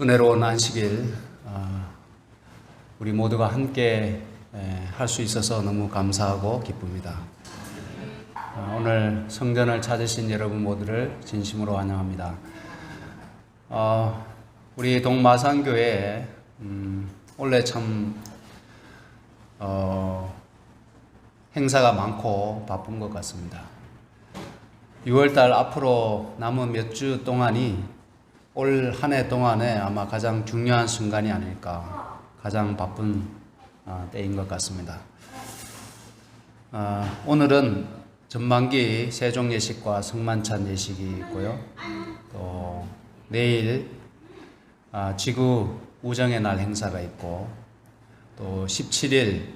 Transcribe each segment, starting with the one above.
은혜로운 안식일 아, 우리 모두가 함께 할 수 있어서 너무 감사하고 기쁩니다. 아, 오늘 성전을 찾으신 여러분 모두를 진심으로 환영합니다. 어, 우리 동마산교회 음, 원래 참 어, 행사가 많고 바쁜 것 같습니다. 6월달 앞으로 남은 몇 주 동안이 올 한 해 동안에 아마 가장 중요한 순간이 아닐까 가장 바쁜 아, 때인 것 같습니다. 아, 오늘은 전반기 세종 예식과 성만찬 예식이 있고요. 또 내일 아, 지구 우정의 날 행사가 있고 또 17일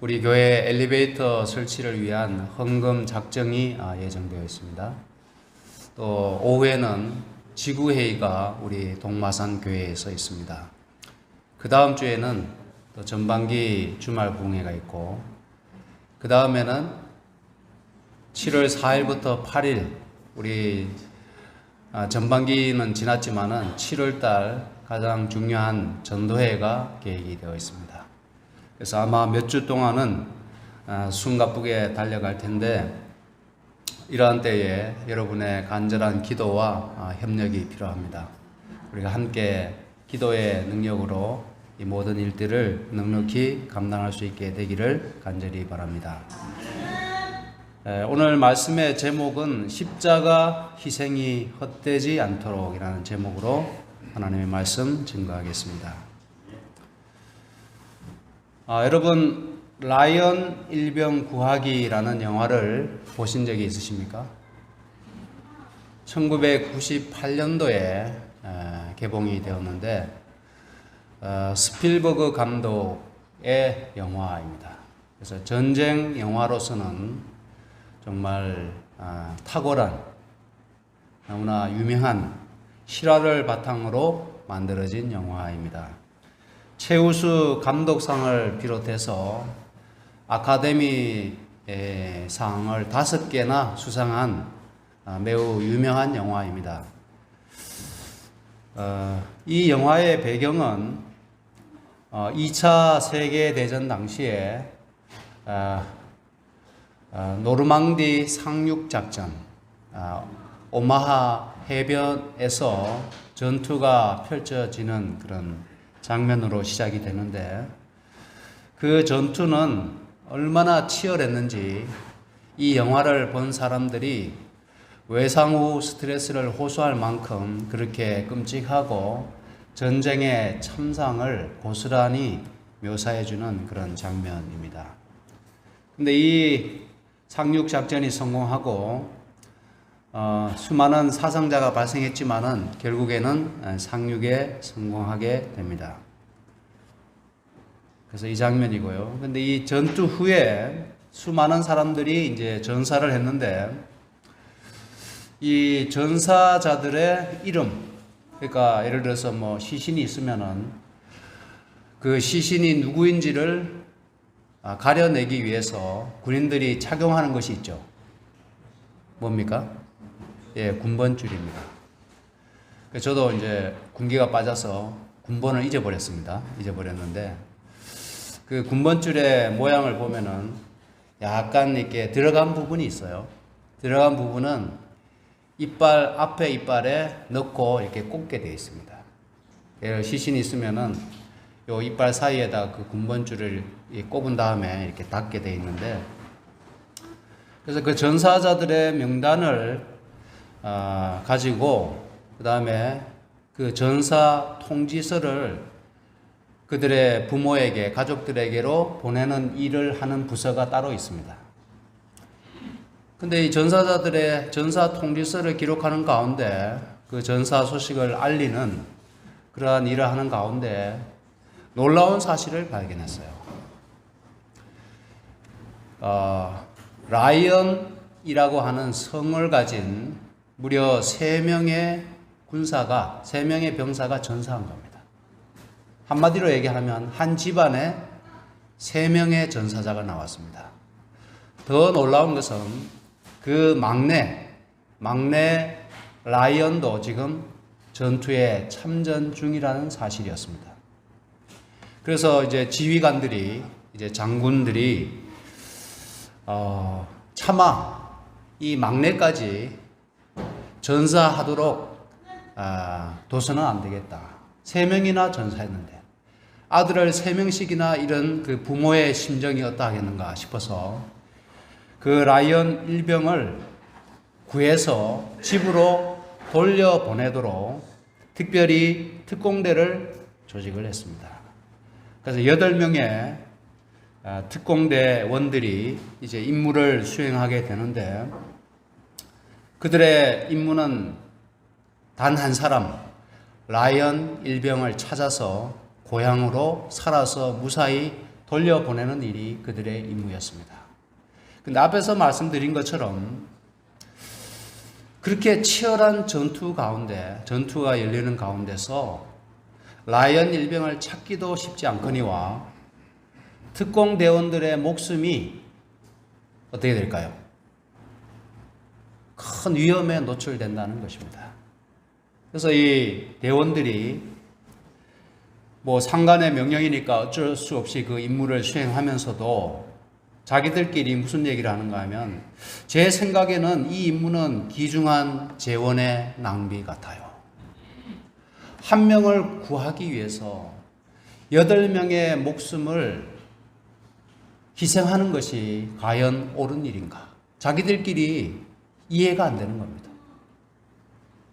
우리 교회 엘리베이터 설치를 위한 헌금 작정이 아, 예정되어 있습니다. 또 오후에는 지구회의가 우리 동마산 교회에서 있습니다. 그 다음 주에는 또 전반기 주말 부흥회가 있고 그 다음에는 7월 4일부터 8일 우리 아, 전반기는 지났지만은 7월 달 가장 중요한 전도회가 계획이 되어 있습니다. 그래서 아마 몇 주 동안은 아, 숨가쁘게 달려갈 텐데 이러한 때에 여러분의 간절한 기도와 아, 협력이 필요합니다. 우리가 함께 기도의 능력으로 이 모든 일들을 넉넉히 감당할 수 있게 되기를 간절히 바랍니다. 에, 오늘 말씀의 제목은 십자가 희생이 헛되지 않도록이라는 제목으로 하나님의 말씀 증거하겠습니다. 아, 여러분 라이언 일병 구하기라는 영화를 보신 적이 있으십니까? 1998년도에 개봉이 되었는데 어, 스필버그 감독의 영화입니다. 그래서 전쟁 영화로서는 정말 아, 탁월한 너무나 유명한 실화를 바탕으로 만들어진 영화입니다. 최우수 감독상을 비롯해서 아카데미 상을 다섯 개나 수상한 아, 매우 유명한 영화입니다. 어, 이 영화의 배경은 어, 2차 세계대전 당시에 어, 어, 노르망디 상륙작전, 어, 오마하 해변에서 전투가 펼쳐지는 그런 장면으로 시작이 되는데 그 전투는 얼마나 치열했는지 이 영화를 본 사람들이 외상 후 스트레스를 호소할 만큼 그렇게 끔찍하고 전쟁의 참상을 고스란히 묘사해주는 그런 장면입니다. 근데 이 상륙 작전이 성공하고 어, 수많은 사상자가 발생했지만은 결국에는 상륙에 성공하게 됩니다. 그래서 이 장면이고요. 근데 이 전투 후에 수많은 사람들이 이제 전사를 했는데 이 전사자들의 이름 그러니까 예를 들어서 뭐 시신이 있으면은 그 시신이 누구인지를 아, 가려내기 위해서 군인들이 착용하는 것이 있죠. 뭡니까? 예, 군번줄입니다. 저도 이제 군기가 빠져서 군번을 잊어버렸습니다. 잊어버렸는데 그 군번줄의 모양을 보면은 약간 이렇게 들어간 부분이 있어요. 들어간 부분은 이빨 앞에 이빨에 넣고 이렇게 꽂게 되어 있습니다. 시신이 있으면은 요 이빨 사이에다 그 군번줄을 꼽은 다음에 이렇게 닫게 되어 있는데 그래서 그 전사자들의 명단을 어, 가지고 그 다음에 그 전사 통지서를 그들의 부모에게 가족들에게로 보내는 일을 하는 부서가 따로 있습니다. 근데 이 전사자들의 전사 통지서를 기록하는 가운데 그 전사 소식을 알리는 그러한 일을 하는 가운데 놀라운 사실을 발견했어요. 어, 라이언이라고 하는 성을 가진 무려 3명의 군사가, 3명의 병사가 전사한 겁니다. 한마디로 얘기하면 한 집안에 3명의 전사자가 나왔습니다. 더 놀라운 것은 그 막내, 막내 라이언도 지금 전투에 참전 중이라는 사실이었습니다. 그래서 이제 지휘관들이 이제 장군들이 어, 차마 이 막내까지 전사하도록 아, 둬서는 안 되겠다. 세 명이나 전사했는데 아들을 세 명씩이나 이런 그 부모의 심정이 어떠하겠는가 싶어서 그 라이언 일병을 구해서 집으로 돌려보내도록 특별히 특공대를 조직을 했습니다. 그래서 여덟 명의 아, 특공대원들이 이제 임무를 수행하게 되는데 그들의 임무는 단 한 사람 라이언 일병을 찾아서 고향으로 살아서 무사히 돌려보내는 일이 그들의 임무였습니다. 근데 앞에서 말씀드린 것처럼 그렇게 치열한 전투 가운데 전투가 열리는 가운데서 라이언 일병을 찾기도 쉽지 않거니와 특공 대원들의 목숨이 어떻게 될까요? 큰 위험에 노출된다는 것입니다. 그래서 이 대원들이 뭐 상관의 명령이니까 어쩔 수 없이 그 임무를 수행하면서도 자기들끼리 무슨 얘기를 하는가 하면 제 생각에는 이 임무는 귀중한 재원의 낭비 같아요. 한 명을 구하기 위해서 여덟 명의 목숨을 희생하는 것이 과연 옳은 일인가? 자기들끼리 이해가 안 되는 겁니다.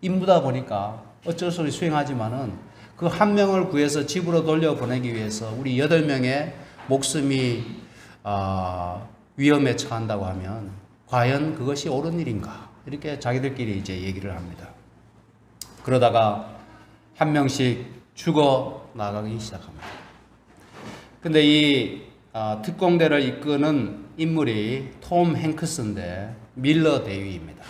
임무다 보니까 어쩔 수 없이 수행하지만은 그 한 명을 구해서 집으로 돌려보내기 위해서 우리 여덟 명의 목숨이 어, 위험에 처한다고 하면 과연 그것이 옳은 일인가? 이렇게 자기들끼리 이제 얘기를 합니다. 그러다가 한 명씩 죽어 나가기 시작합니다. 근데 이 어, 특공대를 이끄는 인물이 톰 행크스인데 밀러 대위입니다.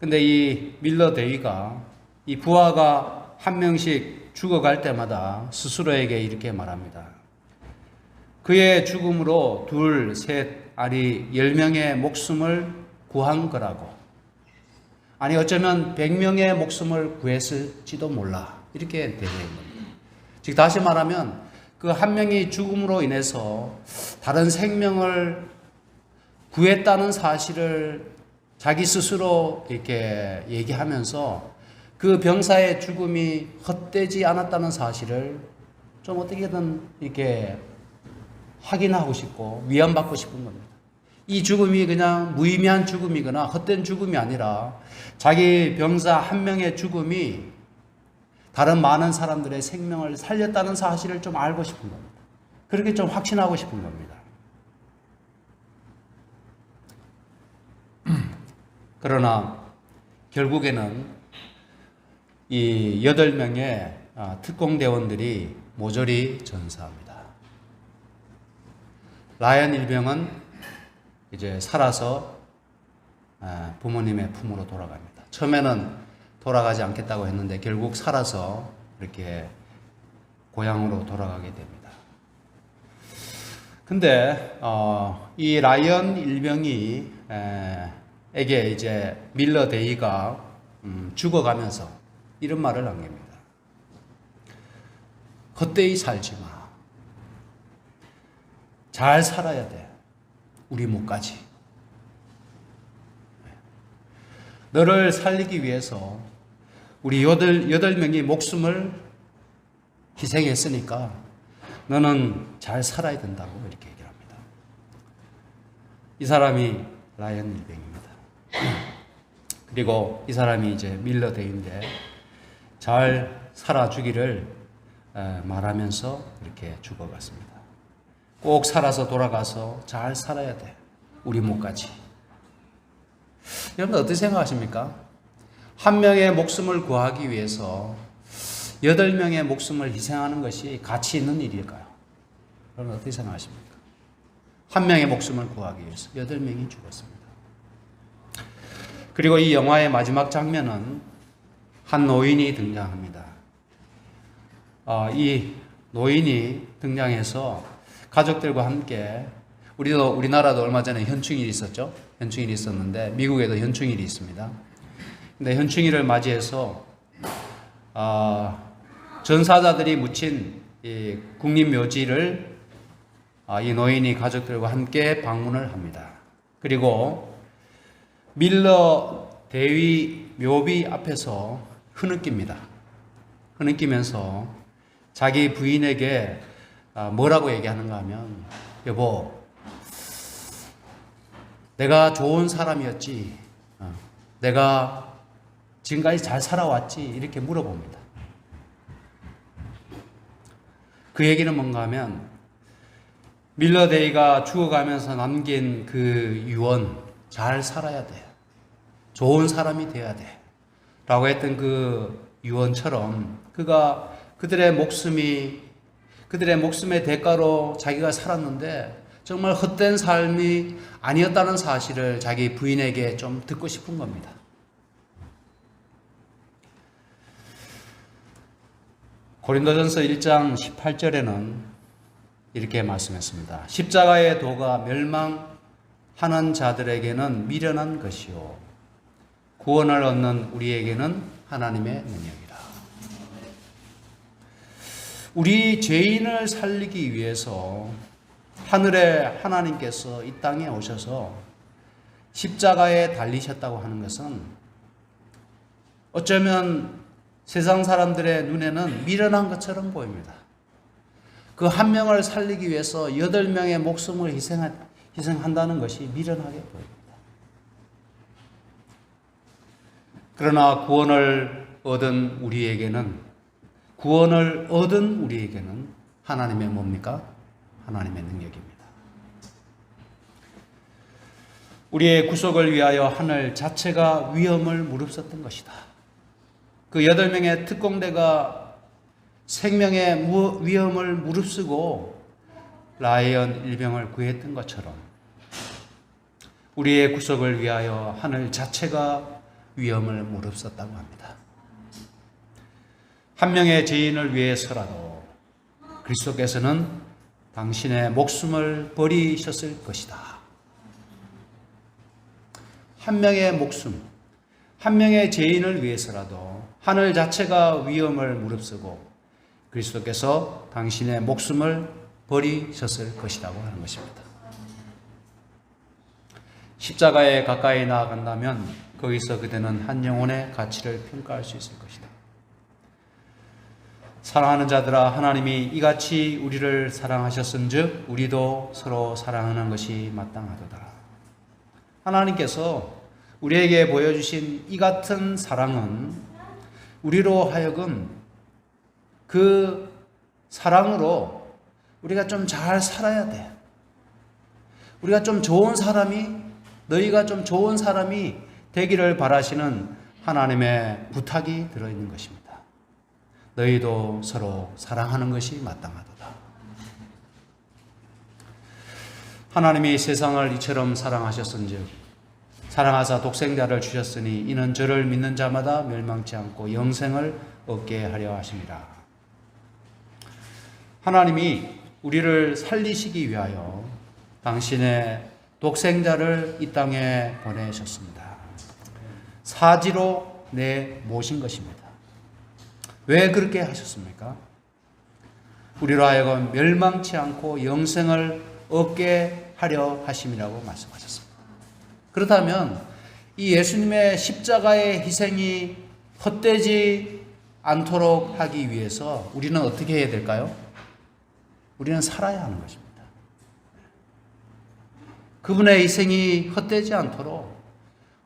근데 이 밀러 대위가 이 부하가 한 명씩 죽어갈 때마다 스스로에게 이렇게 말합니다. 그의 죽음으로 둘, 셋, 아니 열 명의 목숨을 구한 거라고. 아니 어쩌면 백 명의 목숨을 구했을지도 몰라. 이렇게 되는 겁니다. 즉 다시 말하면 그 한 명이 죽음으로 인해서 다른 생명을 구했다는 사실을 자기 스스로 이렇게 얘기하면서 그 병사의 죽음이 헛되지 않았다는 사실을 좀 어떻게든 이렇게 확인하고 싶고 위안받고 싶은 겁니다. 이 죽음이 그냥 무의미한 죽음이거나 헛된 죽음이 아니라 자기 병사 한 명의 죽음이 다른 많은 사람들의 생명을 살렸다는 사실을 좀 알고 싶은 겁니다. 그렇게 좀 확신하고 싶은 겁니다. 그러나 결국에는 이 여덟 명의 아, 특공대원들이 모조리 전사합니다. 라이언 일병은 이제 살아서 아, 부모님의 품으로 돌아갑니다. 처음에는 돌아가지 않겠다고 했는데 결국 살아서 이렇게 고향으로 돌아가게 됩니다. 근데 어, 이 라이언 일병이 에, 에게 이제 밀러 데이가 음, 죽어가면서 이런 말을 남깁니다. 헛되이 살지 마. 잘 살아야 돼. 우리 목까지. 너를 살리기 위해서 우리 여덟, 여덟 명이 목숨을 희생했으니까 너는 잘 살아야 된다고 이렇게 얘기를 합니다. 이 사람이 라이언 일병입니다. 그리고 이 사람이 이제 밀러데이인데 잘 살아주기를 말하면서 이렇게 죽어갔습니다. 꼭 살아서 돌아가서 잘 살아야 돼. 우리 목까지. 여러분 어떻게 생각하십니까? 한 명의 목숨을 구하기 위해서 여덟 명의 목숨을 희생하는 것이 가치 있는 일일까요? 여러분 어떻게 생각하십니까? 한 명의 목숨을 구하기 위해서 여덟 명이 죽었습니다. 그리고 이 영화의 마지막 장면은 한 노인이 등장합니다. 어, 이 노인이 등장해서 가족들과 함께 우리도 우리나라도 얼마 전에 현충일이 있었죠. 현충일이 있었는데 미국에도 현충일이 있습니다. 근데 현충일을 맞이해서 아, 전사자들이 묻힌 이 국립묘지를 아, 이 노인이 가족들과 함께 방문을 합니다. 그리고 밀러 대위 묘비 앞에서 흐느낍니다. 흐느끼면서 자기 부인에게 아, 뭐라고 얘기하는가 하면 여보 내가 좋은 사람이었지 어, 내가 지금까지 잘 살아왔지 이렇게 물어봅니다. 그 얘기는 뭔가 하면 밀러데이가 죽어가면서 남긴 그 유언 잘 살아야 돼. 좋은 사람이 돼야 돼. 라고 했던 그 유언처럼 그가 그들의 목숨이 그들의 목숨의 대가로 자기가 살았는데 정말 헛된 삶이 아니었다는 사실을 자기 부인에게 좀 듣고 싶은 겁니다. 고린도전서 1장 18절에는 이렇게 말씀했습니다. 십자가의 도가 멸망하는 자들에게는 미련한 것이요 구원을 얻는 우리에게는 하나님의 능력이라. 우리 죄인을 살리기 위해서 하늘의 하나님께서 이 땅에 오셔서 십자가에 달리셨다고 하는 것은 어쩌면 세상 사람들의 눈에는 미련한 것처럼 보입니다. 그 한 명을 살리기 위해서 여덟 명의 목숨을 희생한, 희생한다는 것이 미련하게 보입니다. 그러나 구원을 얻은 우리에게는 구원을 얻은 우리에게는 하나님의 뭡니까? 하나님의 능력입니다. 우리의 구속을 위하여 하늘 자체가 위험을 무릅썼던 것이다. 그 여덟 명의 특공대가 생명의 위험을 무릅쓰고 라이언 일병을 구했던 것처럼 우리의 구속을 위하여 하늘 자체가 위험을 무릅썼다고 합니다. 한 명의 죄인을 위해서라도 그리스도께서는 당신의 목숨을 버리셨을 것이다. 한 명의 목숨, 한 명의 죄인을 위해서라도 하늘 자체가 위험을 무릅쓰고 그리스도께서 당신의 목숨을 버리셨을 것이라고 하는 것입니다. 십자가에 가까이 나아간다면 거기서 그대는 한 영혼의 가치를 평가할 수 있을 것이다. 사랑하는 자들아 하나님이 이같이 우리를 사랑하셨은즉 우리도 서로 사랑하는 것이 마땅하도다. 하나님께서 우리에게 보여주신 이 같은 사랑은 우리로 하여금 그 사랑으로 우리가 좀 잘 살아야 돼. 우리가 좀 좋은 사람이 너희가 좀 좋은 사람이 되기를 바라시는 하나님의 부탁이 들어있는 것입니다. 너희도 서로 사랑하는 것이 마땅하도다. 하나님이 세상을 이처럼 사랑하셨은즉 사랑하사 독생자를 주셨으니 이는 저를 믿는 자마다 멸망치 않고 영생을 얻게 하려 하심이라. 하나님이 우리를 살리시기 위하여 당신의 독생자를 이 땅에 보내셨습니다. 사지로 내 모신 것입니다. 왜 그렇게 하셨습니까? 우리로 하여금 멸망치 않고 영생을 얻게 하려 하심이라고 말씀하셨습니다. 그렇다면 이 예수님의 십자가의 희생이 헛되지 않도록 하기 위해서 우리는 어떻게 해야 될까요? 우리는 살아야 하는 것입니다. 그분의 희생이 헛되지 않도록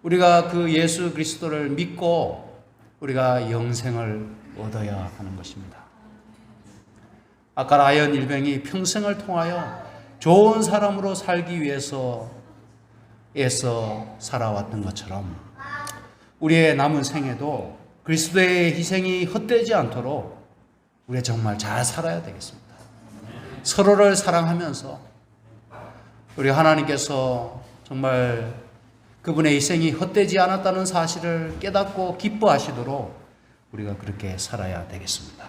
우리가 그 예수 그리스도를 믿고 우리가 영생을 얻어야 하는 것입니다. 아까 라이언 일병이 평생을 통하여 좋은 사람으로 살기 위해서 애써 살아왔던 것처럼 우리의 남은 생에도 그리스도의 희생이 헛되지 않도록 우리 정말 잘 살아야 되겠습니다. 서로를 사랑하면서 우리 하나님께서 정말 그분의 희생이 헛되지 않았다는 사실을 깨닫고 기뻐하시도록 우리가 그렇게 살아야 되겠습니다.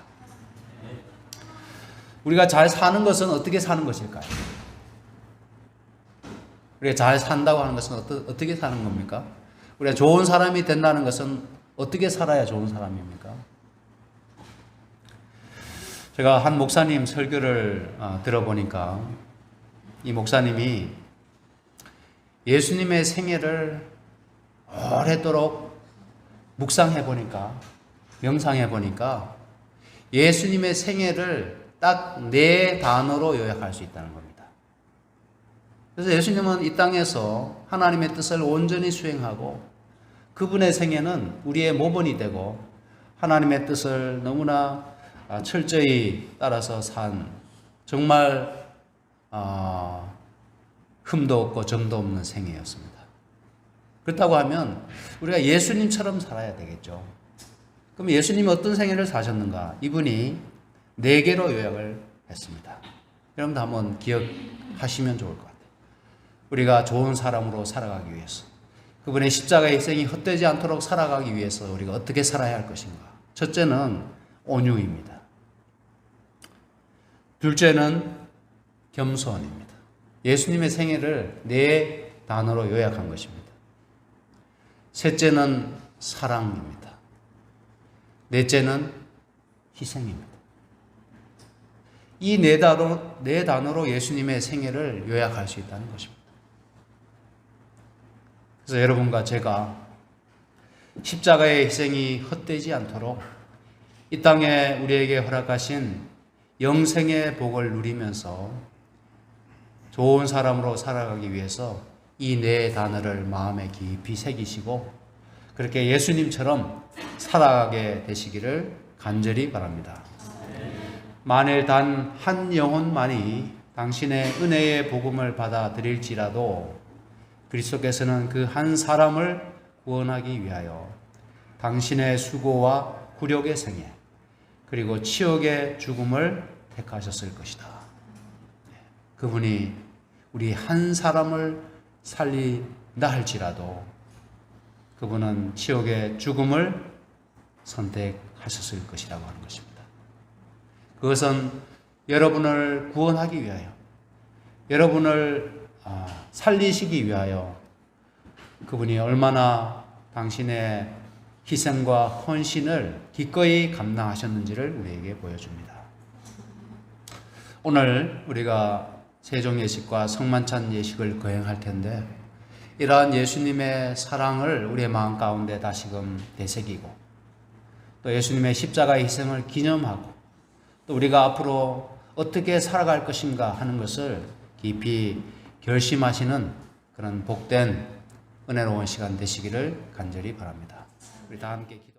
우리가 잘 사는 것은 어떻게 사는 것일까요? 우리가 잘 산다고 하는 것은 어떻게 사는 겁니까? 우리가 좋은 사람이 된다는 것은 어떻게 살아야 좋은 사람입니까? 제가 한 목사님 설교를 아, 들어보니까 이 목사님이 예수님의 생애를 오래도록 묵상해 보니까 명상해 보니까 예수님의 생애를 딱 네 단어로 요약할 수 있다는 겁니다. 그래서 예수님은 이 땅에서 하나님의 뜻을 온전히 수행하고 그분의 생애는 우리의 모본이 되고 하나님의 뜻을 너무나 아, 철저히 따라서 산 정말 아, 흠도 없고 점도 없는 생애였습니다. 그렇다고 하면 우리가 예수님처럼 살아야 되겠죠. 그럼 예수님이 어떤 생애를 사셨는가? 이분이 네 개로 요약을 했습니다. 여러분도 한번 기억하시면 좋을 것 같아요. 우리가 좋은 사람으로 살아가기 위해서 그분의 십자가의 희생이 헛되지 않도록 살아가기 위해서 우리가 어떻게 살아야 할 것인가? 첫째는 온유입니다. 둘째는 겸손입니다. 예수님의 생애를 네 단어로 요약한 것입니다. 셋째는 사랑입니다. 넷째는 희생입니다. 이 네 단어, 네 단어로 예수님의 생애를 요약할 수 있다는 것입니다. 그래서 여러분과 제가 십자가의 희생이 헛되지 않도록 이 땅에 우리에게 허락하신 영생의 복을 누리면서 좋은 사람으로 살아가기 위해서 이 네 단어를 마음에 깊이 새기시고 그렇게 예수님처럼 살아가게 되시기를 간절히 바랍니다. 만일 단 한 영혼만이 당신의 은혜의 복음을 받아들일지라도 그리스도께서는 그 한 사람을 구원하기 위하여 당신의 수고와 굴욕의 생애 그리고 치욕의 죽음을 택하셨을 것이다. 그분이 우리 한 사람을 살린다 할지라도 그분은 치욕의 죽음을 선택하셨을 것이라고 하는 것입니다. 그것은 여러분을 구원하기 위하여, 여러분을 아, 살리시기 위하여 그분이 얼마나 당신의 희생과 헌신을 기꺼이 감당하셨는지를 우리에게 보여줍니다. 오늘 우리가 세종 예식과 성만찬 예식을 거행할 텐데 이러한 예수님의 사랑을 우리의 마음 가운데 다시금 되새기고 또 예수님의 십자가의 희생을 기념하고 또 우리가 앞으로 어떻게 살아갈 것인가 하는 것을 깊이 결심하시는 그런 복된 은혜로운 시간 되시기를 간절히 바랍니다. 우리 다 함께 기도.